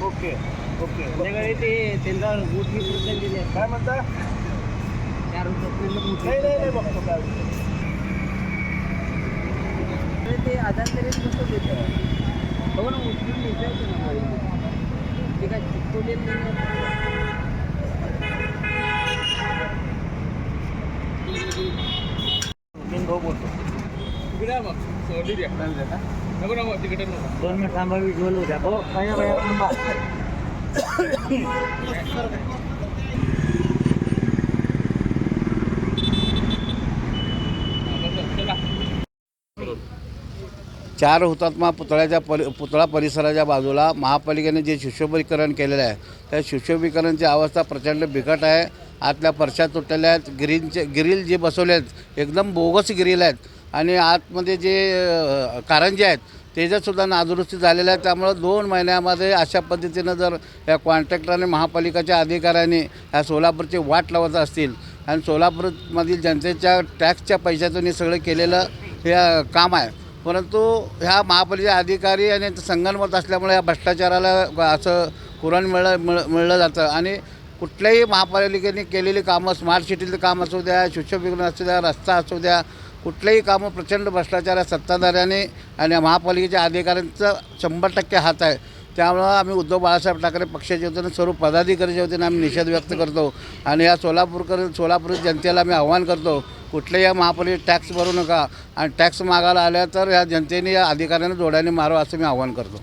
Okay okay संध्याकाळी ते त्यांना बूट बी सुद्धा दिले. काय म्हणता चार नाही नाही नाही बघतो काय ते आधार तरी कसं देतं हो ना उचलून देता येतं ना गाडीमध्ये. ते काय चिकटवलेलं नाही आहे. दोन मिनिट थांबा विज्युअल होत्या हो काय बाया थांबा. चार हुतात्मा पुतळ्याच्या परि पुतळा परिसराच्या बाजूला महापालिकेने जे सुशोभीकरण केलेलं आहे त्या सुशोभीकरणची अवस्था प्रचंड बिकट आहे. आतल्या परशा तुटलेल्या आहेत. गिरींचे गिरील जे बसवले आहेत एकदम बोगस गिरील आहेत. आणि आतमध्ये जे कारंजे आहेत त्याच्यातसुद्धा नादुरुस्ती झालेल्या आहेत त्यामुळं दोन महिन्यामध्ये अशा पद्धतीनं जर या कॉन्ट्रॅक्टरने महापालिकेच्या अधिकाऱ्यांनी ह्या सोलापूरची वाट लावत असतील आणि सोलापूरमधील जनतेच्या टॅक्सच्या पैशातून हे सगळं केलेलं हे काम आहे. परंतु ह्या महापालिका अधिकारी आणि संगणमत असल्यामुळे या भ्रष्टाचाराला असं कुरण मिळ मिळ मिळलं जातं. आणि कुठल्याही महापालिकेने केलेली कामं स्मार्ट सिटीचं काम असू द्या सुशोभीकरण असू द्या रस्ता असू द्या कुठलेही कामं प्रचंड भ्रष्टाचार सत्ताधाऱ्याने आणि महापालिकेच्या अधिकाऱ्यांचं शंभर टक्के हात आहे. त्यामुळं आम्ही उद्धव बाळासाहेब ठाकरे पक्षाच्या वतीनं सर्व पदाधिकाऱ्याच्या वतीनं आम्ही निषेध व्यक्त करतो. आणि या सोलापूरकर सोलापूर जनतेला आम्ही आव्हान करतो कुठल्याही या महापालिकेत टॅक्स भरू नका. आणि टॅक्स मागायला आल्या तर या जनतेने या अधिकाऱ्यांना जोड्याने मारो असं मी आव्हान करतो.